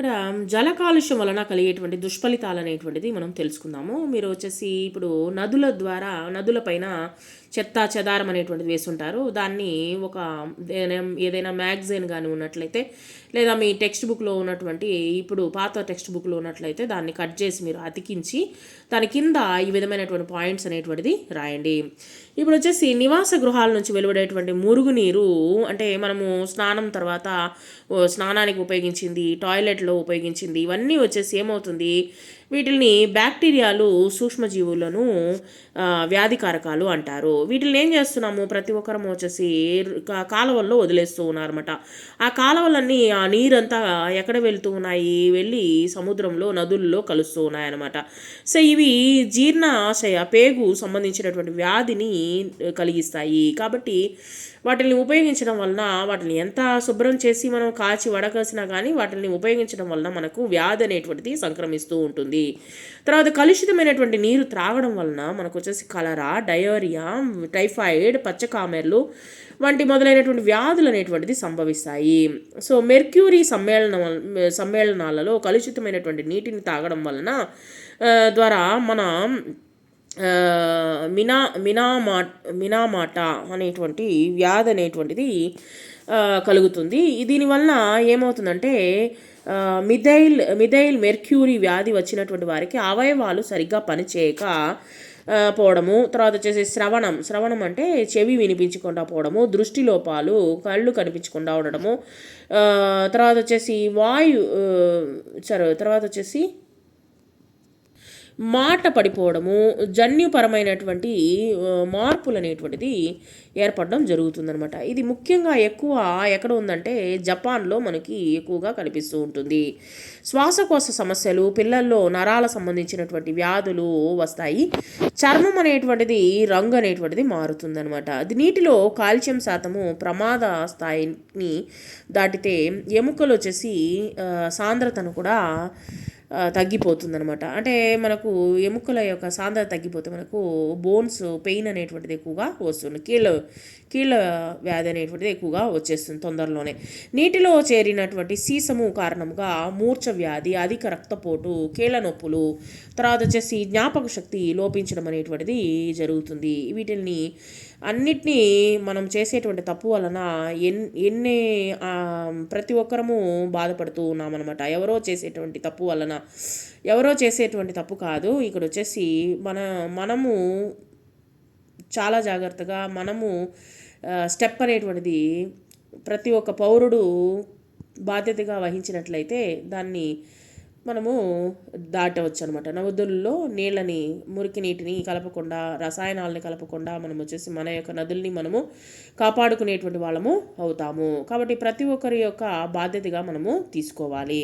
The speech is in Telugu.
ఇక్కడ జల కాలుష్యం వలన కలిగేటువంటి దుష్ఫలితాలు అనేటువంటిది మనం తెలుసుకుందాము. మీరు వచ్చేసి ఇప్పుడు నదుల ద్వారా నదులపైన చెత్త చెదారం అనేటువంటిది వేస్తుంటారు దాన్ని ఒక ఏదైనా- ఏదైనా మ్యాగజైన్ కానీ ఉన్నట్లయితే లేదా మీ టెక్స్ట్ బుక్లో ఉన్నటువంటి ఇప్పుడు పాత టెక్స్ట్ బుక్లో ఉన్నట్లయితే దాన్ని కట్ చేసి మీరు అతికించి దాని కింద ఈ విధమైనటువంటి పాయింట్స్ అనేటువంటిది రాయండి. ఇప్పుడు వచ్చేసి నివాస గృహాల నుంచి వెలువడేటువంటి మురుగునీరు అంటే మనము స్నానం తర్వాత స్నానానికి ఉపయోగించింది టాయిలెట్లో ఉపయోగించింది ఇవన్నీ వచ్చేసి ఏమవుతుంది? వీటిని బ్యాక్టీరియాలు సూక్ష్మజీవులను వ్యాధికారకాలు అంటారు. వీటిని ఏం చేస్తున్నాము? ప్రతి ఒక్కరం వచ్చేసి కాలువల్లో వదిలేస్తూ ఉన్నారన్నమాట. ఆ కాలువలన్నీ ఆ నీరంతా ఎక్కడ వెళ్తూ ఉన్నాయి? వెళ్ళి సముద్రంలో నదుల్లో కలుస్తూ ఉన్నాయన్నమాట. సో ఇవి జీర్ణాశయ పేగు సంబంధించినటువంటి వ్యాధిని కలిగిస్తాయి. కాబట్టి వాటిని ఉపయోగించడం వలన వాటిని ఎంత శుభ్రం చేసి మనం కాచి వడకసినా కానీ వాటిని ఉపయోగించడం వలన మనకు వ్యాధి అనేటువంటిది సంక్రమిస్తూ ఉంటుంది. తర్వాత కలుషితమైనటువంటి నీరు త్రాగడం వలన మనకు వచ్చేసి కలరా డయోరియా టైఫాయిడ్ పచ్చకామెర్లు వంటి మొదలైనటువంటి వ్యాధులు అనేటువంటిది సంభవిస్తాయి. సో మెర్క్యూరీ సమ్మేళనం సమ్మేళనాలలో కలుషితమైనటువంటి నీటిని తాగడం వలన ద్వారా మన మినా మినామా మినామాట అనేటువంటి వ్యాధి అనేటువంటిది కలుగుతుంది. దీనివల్ల ఏమవుతుందంటే మిథైల్ మిథైల్ మెర్క్యూరీ వ్యాధి వచ్చినటువంటి వారికి అవయవాలు సరిగ్గా పనిచేయక పోవడము. తర్వాత వచ్చేసి శ్రవణం. శ్రవణం అంటే చెవి వినిపించకుండా పోవడము దృష్టి లోపాలు కళ్ళు కనిపించకుండా ఉండడము. తర్వాత వచ్చేసి వాయు సరే తర్వాత వచ్చేసి మాట పడిపోవడము జన్యుపరమైనటువంటి మార్పులు అనేటువంటిది ఏర్పడడం జరుగుతుందనమాట ఇది ముఖ్యంగా ఎక్కువ ఎక్కడ ఉందంటే జపాన్లో మనకి ఎక్కువగా కనిపిస్తూ ఉంటుంది. శ్వాసకోశ సమస్యలు పిల్లల్లో నరాల సంబంధించినటువంటి వ్యాధులు వస్తాయి. చర్మం అనేటువంటిది రంగు అనేటువంటిది మారుతుందనమాట అది నీటిలో కాల్షియం శాతము ప్రమాద స్థాయిని దాటితే ఎముకలు వచ్చేసి సాంద్రతను కూడా తగ్గిపోతుంది తగ్గిపోతుందనమాట అంటే మనకు ఎముకల యొక్క సాంద్రత తగ్గిపోతే మనకు బోన్స్ పెయిన్ అనేటువంటిది ఎక్కువగా వస్తుంది. కీళ్ళ కీళ్ళ వ్యాధి అనేటువంటిది ఎక్కువగా వచ్చేస్తుంది తొందరలోనే. నీటిలో చేరినటువంటి సీసము కారణంగా మూర్ఛ వ్యాధి అధిక రక్తపోటు కీళ్ళ నొప్పులు తర్వాత వచ్చేసి జ్ఞాపక శక్తి లోపించడం అనేటువంటిది జరుగుతుంది. వీటిని అన్నిటినీ మనం చేసేటువంటి తప్పు వలన ఎన్ ఎన్ని ప్రతి ఒక్కరము బాధపడుతూ ఉన్నామన్నమాట. ఎవరో చేసేటువంటి తప్పు వలన ఎవరో చేసేటువంటి తప్పు కాదు. ఇక్కడ వచ్చేసి మన మనము చాలా జాగ్రత్తగా మనము స్టెప్ అనేటువంటిది ప్రతి ఒక్క పౌరుడు బాధ్యతగా వహించినట్లయితే దాన్ని మనము దాటవచ్చు అనమాట నదుల్లో నీళ్ళని మురికి నీటిని కలపకుండా రసాయనాలని కలపకుండా మనం వచ్చేసి మన యొక్క నదుల్ని మనము కాపాడుకునేటువంటి వాళ్ళము అవుతాము. కాబట్టి ప్రతి ఒక్కరి యొక్క బాధ్యతగా మనము తీసుకోవాలి.